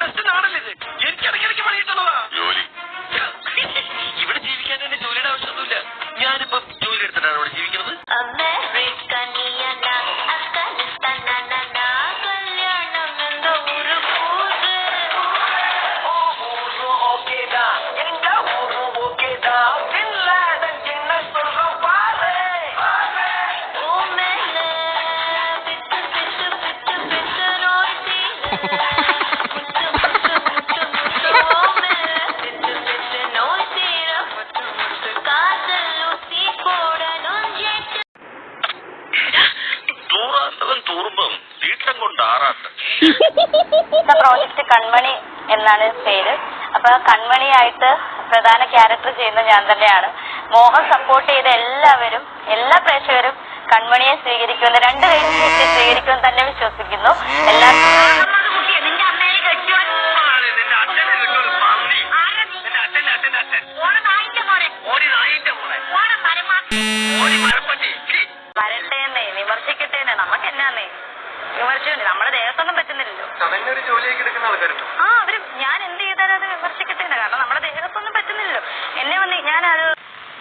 Best നാടല്ലേ ഇത്? എനിക്കിടയ്ക്കിടയ്ക്ക് പണിയിട്ടുള്ളതാ. ജോലി ആറാട്ടം കൊണ്ട് ആറാട്ടം പ്രോജക്ട് കൺമണി എന്നാണ് പേര്. അപ്പൊ കൺമണിയായിട്ട് പ്രധാന ക്യാരക്ടർ ചെയ്യുന്ന ഞാൻ തന്നെയാണ്. മോഹൻ സപ്പോർട്ട് ചെയ്ത എല്ലാവരും എല്ലാ പ്രേക്ഷകരും കൺമണിയെ സ്വീകരിക്കുമെന്ന് രണ്ടു പേരും സ്വീകരിക്കുമെന്ന് തന്നെ വിശ്വസിക്കുന്നു. എല്ലാ വിമർശിച്ചു നമ്മുടെ ദേഹത്തൊന്നും പറ്റുന്നില്ലല്ലോ. തന്നെ ഒരു ജോലിയൊക്കെ എടുക്കുന്ന ആൾക്കാരുണ്ട്? ആ അവർ ഞാൻ എന്ത് ചെയ്താലും അത് വിമർശിക്കത്തില്ല. കാരണം നമ്മുടെ ദേഹത്തൊന്നും പറ്റുന്നില്ലല്ലോ. എന്നെ വന്ന് ഞാനത്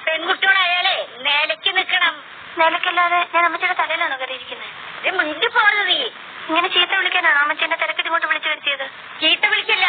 പെൺകുട്ടികളായാലേ നിലയ്ക്ക് നിൽക്കണം. നിലക്കല്ലാതെ ഞാൻ അമ്മച്ചിയുടെ തലയിലാണോ കയറിയിരിക്കുന്നത്? ഇത് മിണ്ടി പോകരുത് നീ. ഇങ്ങനെ ചീത്ത വിളിക്കാനാണോ അമ്മച്ചി എന്നെ തിരക്കിട്ട് ഇങ്ങോട്ട് വിളിച്ചു വരുത്തിയത്? ചീത്ത വിളിക്കല്ല.